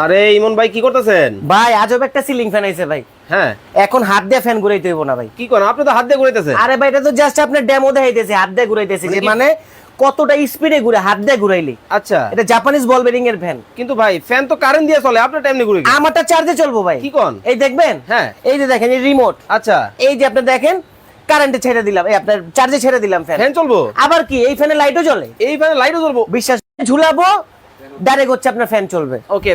আরে ইমন ভাই কি করতেছেন? ভাই আজব একটা সিলিং ফ্যান আইছে ভাই। হ্যাঁ। এখন হাত দিয়ে ফ্যান ঘুরাইতে হইব না ভাই। কি করেন? আপনি তো হাত দিয়ে ঘুরাইতেছেন। আরে ভাই এটা তো জাস্ট আপনার ডেমো দেখাইতেছে হাত দিয়ে ঘুরাইতেছে যে মানে মানে কতটা স্পিডে ঘুরে হাত দিয়ে ঘুরাইলি। আচ্ছা। এটা জাপানিজ বল বেরিং এর ফ্যান কিন্তু ভাই ফ্যান তো কারেন্ট দিয়ে চলে আপনার টাইম ঘুরে কি? আমারটা চার্জে চলবো ভাই। কি কোন এই দেখবেন? হ্যাঁ। এই যে দেখেন এই রিমোট আচ্ছা। এই যে আপনি দেখেন কারেন্টে ছেড়ে দিলাম এই আপনার চার্জে ছেড়ে দিলাম ফ্যান ফ্যান চলবো? আবার কি এই ফ্যানে লাইটও জ্বলে? এই ফ্যানে লাইটও জ্বলবো। বিশ্বাস ঝুলাবো ডাইরেক্ট হচ্ছে আপনার ফ্যান চলবে। ওকে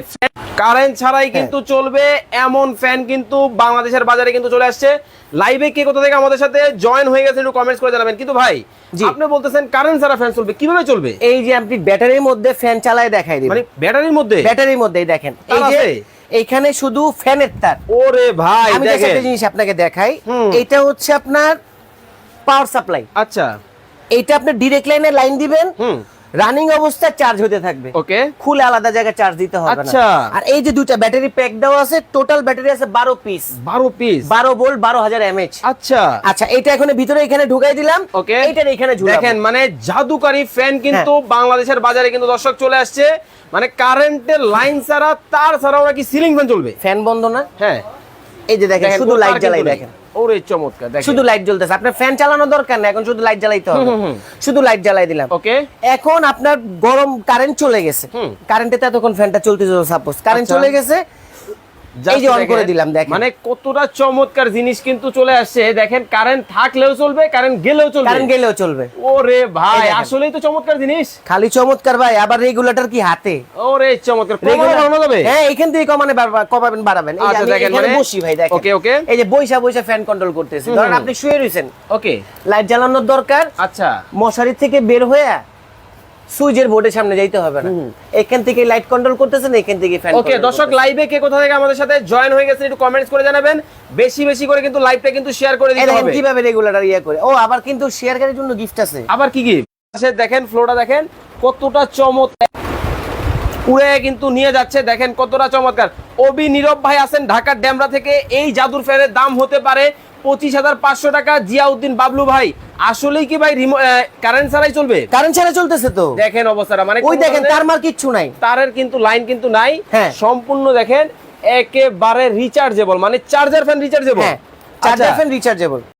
কারেন্ট ছাড়াই কিন্তু চলবে এমন ফ্যান কিন্তু বাংলাদেশের বাজারে কিন্তু চলে আসছে। লাইভে কে কোথা থেকে আমাদের সাথে জয়েন হয়ে গেছে একটু কমেন্টস করে জানাবেন। কিন্তু ভাই। আপনি বলতেছেন কারেন্ট ছাড়া ফ্যান চলবে কীভাবে চলবে? এই যে আপনি ব্যাটারির মধ্যে ফ্যান চালায় দেখাই দিবেন। মানে ব্যাটারির মধ্যে? ব্যাটারির মধ্যেই দেখেন। এই যে এইখানে শুধু ফ্যানের তার। ওরে ভাই আমি একটা জিনিস আপনাকে দেখাই। এটা হচ্ছে আপনার পাওয়ার সাপ্লাই আচ্ছা। এইটা আপনি ডিরেক্ট লাইনে লাইন দিবেন। হুম। রানিং অবস্থায় চার্জ হতে থাকবে। ওকে। খুলে আলাদা জায়গায় চার্জ দিতে হবে আচ্ছা। আর এই যে দুইটা ব্যাটারি প্যাক দেওয়া আছে টোটাল ব্যাটারি আছে বারো পিস বারো পিস বারো ভোল্ট বারো হাজার এমএচ আচ্ছা। আচ্ছা এটা এখন ভিতরে এখানে ঢুকাই দিলাম। ওকে। এইটার এখানে ঝুলাবো। দেখেন মানে জাদুকারী ফ্যান কিন্তু। বাংলাদেশের বাজারে কিন্তু দর্শক চলে আসছে। মানে কারেন্টের লাইন ছাড়া তার ছাড়াও কি সিলিং ফ্যান চলবে। ফ্যান বন্ধ না? হ্যাঁ। এই যে দেখেন শুধু লাইট জ্বালাই দেখেন। ওরে চমৎকার দেখেন। শুধু লাইট জ্বলতেছে। আপনার ফ্যান চালানো দরকার না এখন শুধু লাইট জ্বালাইতে হবে। শুধু লাইট জ্বালাই দিলাম। ওকে এখন আপনার গরম কারেন্ট চলে গেছে। কারেন্টে তো এতক্ষণ ফ্যানটা চলতেছিল সাপোজ কারেন্ট আচ্ছা। চলে গেছে এই যে অন করে দিলাম দেখেন। মানে কতটা চমৎকার জিনিস কিন্তু চলে আসছে। দেখেন কারেন্ট থাকলেও চলবে কারেন্ট গেলেও চলবে। কারেন্ট গেলেও চলবে। ওরে ভাই আসলেই তো চমৎকার জিনিস। খালি চমৎকার ভাই আবার রেগুলেটর কি হাতে? ওরে চমৎকার কমানো যাবে? হ্যাঁ এখান থেকে কমানে কমাবেন বাড়াবেন। এই যে আচ্ছা, আমি এখানে মানে- বসি ভাই দেখেন। Okay, okay. এই যে বইসা বইসা ফ্যান কন্ট্রোল করতেছি। ধরেন আপনি শুয়ে রইছেন। ওকে। লাইট জ্বালানোর দরকার। আচ্ছা। মশারি থেকে বের হয়ে সুইচের বোর্ডের সামনে যাইতে হবে না। এখান থেকে লাইট কন্ট্রোল করতেছেন এখান থেকে ফ্যান ওকে দর্শক লাইভে কে কোথা থেকে আমাদের সাথে জয়েন হয়ে গেছেন একটু কমেন্টস করে জানাবেন। বেশি বেশি করে কিন্তু লাইভটা কিন্তু শেয়ার করে দিতে হবে। কীভাবে রেগুলেটর ইয়া করে। ও আবার কিন্তু শেয়ার করার জন্য গিফট আছে। আবার কি কি আছে দেখেন ফ্লোটা দেখেন কতটা চমৎকার। উড়ে কিন্তু নিয়ে যাচ্ছে। দেখেন কতটা চমৎকার। অবি নীরব ভাই আছেন ঢাকার ড্যামরা থেকে। এই জাদুর ফ্যানের দাম হতে পারে পঁচিশ হাজার পাঁচশো টাকা। জিয়াউদ্দিন বাবলু ভাই আসলেই কি ভাই কারেন্ট ছাড়াই চলবে? কারেন্ট ছাড়া চলতেছে তো। দেখেন অবস্থাটা মানে ওই দেখেন তার মার কিচ্ছু নাই। তারের কিন্তু লাইন কিন্তু নাই। হ্যাঁ। সম্পূর্ণ দেখেন একেবারে রিচার্জেবল মানে charger fan rechargeable charger fan rechargeable